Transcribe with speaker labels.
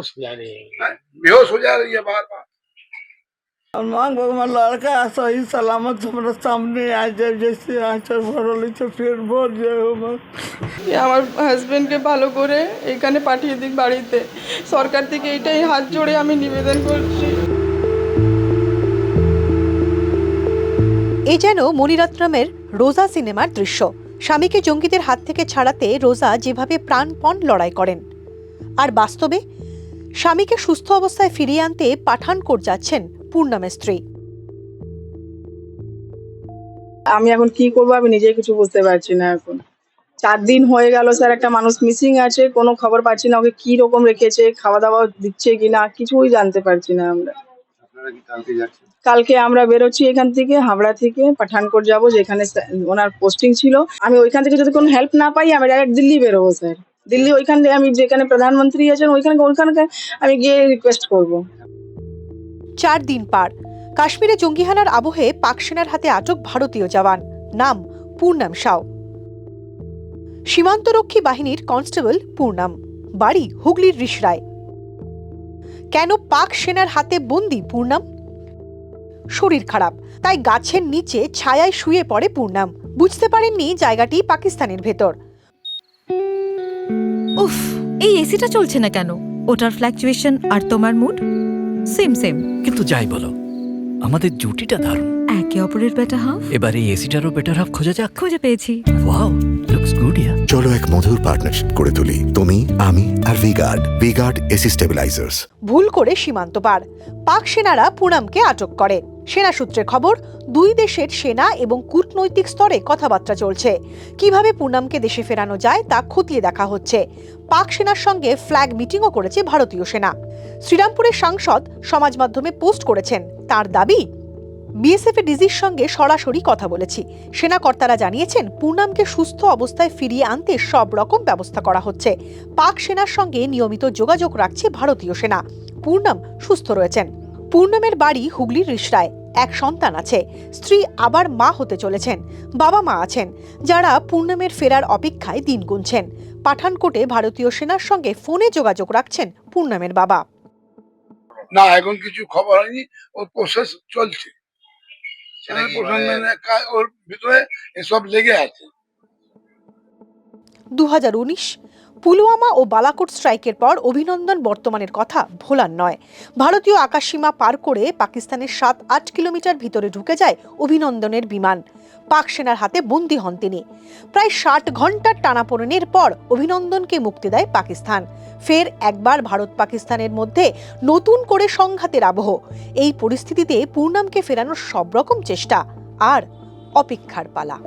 Speaker 1: बेहोश हो जा रहे हैं
Speaker 2: हैं? बेहोश हो जा रही है बार बार
Speaker 3: और मांग भगवान लड़का सही सलामत हमारा सामने आ जाए जैसे आंचल भरल तो फिर भर जाए हमर
Speaker 4: যে আমার হাজবেন্ডকে ভালো করে এখানে পাঠিয়ে দিক বাড়িতে সরকার থেকে এইটাই হাত জোড়ে আমি নিবেদন করছি
Speaker 5: এ যেন মণিরত্নমের রোজা সিনেমার দৃশ্য স্বামীকে জঙ্গিদের হাত থেকে ছাড়াতে রোজা যেভাবে প্রাণপণ লড়াই করেন আর বাস্তবে স্বামীকে সুস্থ অবস্থায় ফিরিয়ে আনতে পাঠানকোট যাচ্ছেন পূর্ণামের স্ত্রী
Speaker 6: আমি এখন কি করব আমি নিজে কিছু বুঝতে পারছি না এখন। চার দিন হয়ে গেল স্যার একটা মানুষ মিসিং আছে কোনো খবর পাচ্ছি না ওকে কি রকম রেখেছে খাওয়া দাওয়া দিচ্ছে কিনা কিছুই জানতে পারছি না আমরা।
Speaker 2: কালকে
Speaker 6: আমরা বেরোচ্ছি এখান থেকে হাবড়া থেকে পাঠানকোট যাব যেখানে ওনার পোস্টিং ছিল। আমি ওইখান থেকে যদি কোনো হেল্প না পাই আমি ডাইরেক্ট দিল্লি বেরোবো স্যার। দিল্লি ওইখান আমি যেখানে প্রধানমন্ত্রী আছেন, ওইখানে ওইখানকে আমি গিয়ে রিকোয়েস্ট করব।
Speaker 5: চার দিন পার। কাশ্মীরে জঙ্গিহানার আবহে পাক সেনার হাতে আটক ভারতীয় জওয়ান। নাম পূর্ণাম সাও সীমান্তরক্ষী বাহিনীর কনস্টেবল পূর্ণাম। বাড়ি হুগলির রিসরায় কেন পাক সেনার হাতে বন্দি পূর্ণাম? শরীর খারাপ, তাই গাছের নিচে ছায়ায় শুয়ে পড়ে পূর্ণাম। বুঝতে পারেননি জায়গাটি পাকিস্তানের ভেতর।
Speaker 7: উফ এই এসিটা চলছে না কেন? ওটার ফ্ল্যাকচুয়েশন আর তোমার মুড সেম সেম
Speaker 8: কিন্তু যাই বলো আমাদের জুটিটা দারুণ।
Speaker 7: একে অপরের বেটা হাফ
Speaker 8: এবার এই এসিটারও বেটার হাফ খোঁজা যাক।
Speaker 7: খুঁজে পেয়েছি।
Speaker 8: ওয়াও লুকস গুড ইয়া
Speaker 9: চলো এক মধুর পার্টনারশিপ করে তুলি তুমি আমি আর V Guard V Guard AC stabilisers
Speaker 5: ভুল করে সীমান্ত পার। পাক সেনারা পুনামকে আটক করে। সেনা সূত্রে খবর, দুই দেশের সেনা এবং কূটনৈতিক স্তরে কথাবার্তা চলছে। কীভাবে পুনামকে দেশে ফেরানো যায় তা খতিয়ে দেখা হচ্ছে। পাক সেনার সঙ্গে ফ্ল্যাগ মিটিংও করেছে ভারতীয় সেনা। শ্রীরামপুরের সাংসদ সমাজ মাধ্যমে পোস্ট করেছেন, তার দাবি, বিএসএফ এর ডিজির সঙ্গে সরাসরি কথা বলেছি। সেনা কর্তারা জানিয়েছেন পূর্ণামকে সুস্থ অবস্থায় ফিরিয়ে আনতে সব রকম ব্যবস্থা করা হচ্ছে। পাক সেনার সঙ্গে নিয়মিত যোগাযোগ রাখছে ভারতীয় সেনা। পূর্ণাম সুস্থ রয়েছেন। পূর্ণামের বাড়ি হুগলির রিসরায়। এক সন্তান আছে। স্ত্রী আবার মা হতে চলেছেন। বাবা মা আছেন যারা পূর্ণমের ফেরার অপেক্ষায় দিন গুনছেন। পাঠানকোটে ভারতীয় সেনার সঙ্গে ফোনে যোগাযোগ রাখছেন পূর্ণমের বাবা।
Speaker 2: না এখন কিছু খবর হয়নি। ওর প্রসেস চলছে। কা- ওর ভিতরে এসব লেগে আছে।
Speaker 5: দু পুলওয়ামা ও বালাকোট স্ট্রাইকের পর অভিনন্দন বর্তমানের কথা ভোলার নয়। ভারতীয় আকাশসীমা পার করে পাকিস্তানের সাত আট কিলোমিটার ভিতরে ঢুকে যায় অভিনন্দনের বিমান। পাক সেনার হাতে বন্দী হন তিনি। প্রায় ষাট ঘণ্টার টানাপোড়েনের পর অভিনন্দনকে মুক্তি দেয় পাকিস্তান। ফের একবার ভারত পাকিস্তানের মধ্যে নতুন করে সংঘাতের আবহ। এই পরিস্থিতিতে পূর্ণামকে ফেরানোর সব রকম চেষ্টা, আর অপেক্ষার পালা।